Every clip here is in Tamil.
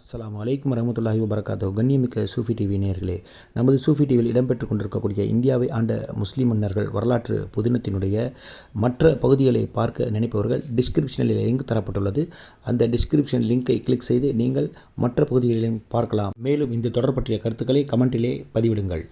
அஸ்லாம் அலைக்கும் வரமத்துல்லாஹி வபரகாத்தோ கண்ணியமிக்க சூஃபி டிவி நேர்களே நமது சூஃபி டிவியில் இடம்பெற்று கொண்டிருக்கக்கூடிய இந்தியாவை ஆண்ட முஸ்லீம் மன்னர்கள் வரலாற்று புதினத்தினுடைய மற்ற பகுதிகளை பார்க்க நினைப்பவர்கள் டிஸ்கிரிப்ஷனில் லிங்க் தரப்பட்டுள்ளது. அந்த டிஸ்கிரிப்ஷன் லிங்கை கிளிக் செய்து நீங்கள் மற்ற பகுதிகளையும் பார்க்கலாம். மேலும் இந்த தொடர் பற்றிய கருத்துக்களை கமெண்டிலே பதிவிடுங்கள்.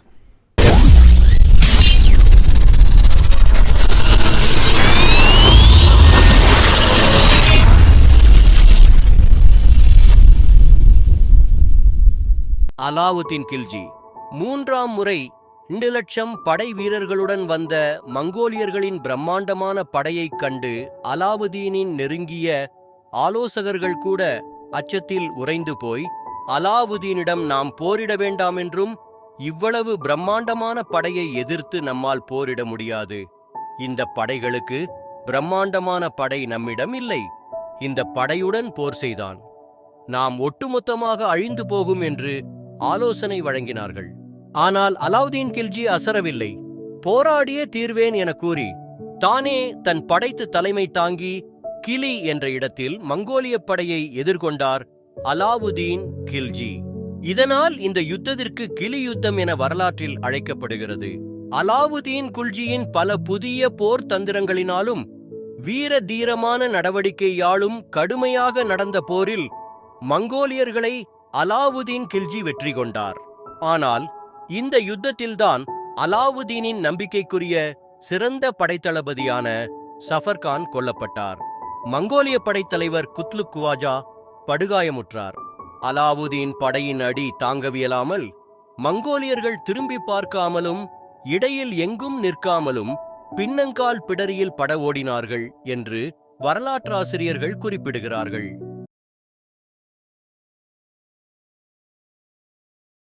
அலாவுதீன் கில்ஜி. மூன்றாம் முறை இரண்டு லட்சம் படை வீரர்களுடன் வந்த மங்கோலியர்களின் பிரம்மாண்டமான படையைக் கண்டு அலாவுதீனின் நெருங்கிய ஆலோசகர்கள் கூட அச்சத்தில் உறைந்து போய் அலாவுதீனிடம் நாம் போரிட வேண்டாம் என்றும் இவ்வளவு பிரம்மாண்டமான படையை எதிர்த்து நம்மால் போரிட முடியாது. இந்த படைகளுக்கு பிரம்மாண்டமான படை நம்மிடம் இல்லை. இந்த படையுடன் போர் செய்தான். நாம் ஒட்டுமொத்தமாக அழிந்து போகும் என்று ஆலோசனை வழங்கினார்கள். ஆனால் அலாவுதீன் கில்ஜி அசரவில்லை. போராடியே தீர்வேன் என கூறி தானே தன் படைத்து தலைமை தாங்கி கிலி என்ற இடத்தில் மங்கோலிய படையை எதிர்கொண்டார் அலாவுதீன் கில்ஜி. இதனால் இந்த யுத்தத்திற்கு கிளி யுத்தம் என வரலாற்றில் அழைக்கப்படுகிறது. அலாவுதீன் குல்ஜியின் பல புதிய போர் தந்திரங்களினாலும் வீர தீரமான நடவடிக்கையாலும் கடுமையாக நடந்த போரில் மங்கோலியர்களை அலாவுதீன் கில்ஜி வெற்றி கொண்டார். ஆனால் இந்த யுத்தத்தில்தான் அலாவுதீனின் நம்பிக்கைக்குரிய சிறந்த படைத்தளபதியான சஃபர்கான் கொல்லப்பட்டார். மங்கோலிய படைத்தலைவர் குத்லுக் குவாஜா படுகாயமுற்றார். அலாவுதீன் படையின் அடி தாங்கவியலாமல் மங்கோலியர்கள் திரும்பி பார்க்காமலும் இடையில் எங்கும் நிற்காமலும் பின்னங்கால் பிடரியில் பட ஓடினார்கள் என்று வரலாற்றாசிரியர்கள் குறிப்பிடுகிறார்கள்.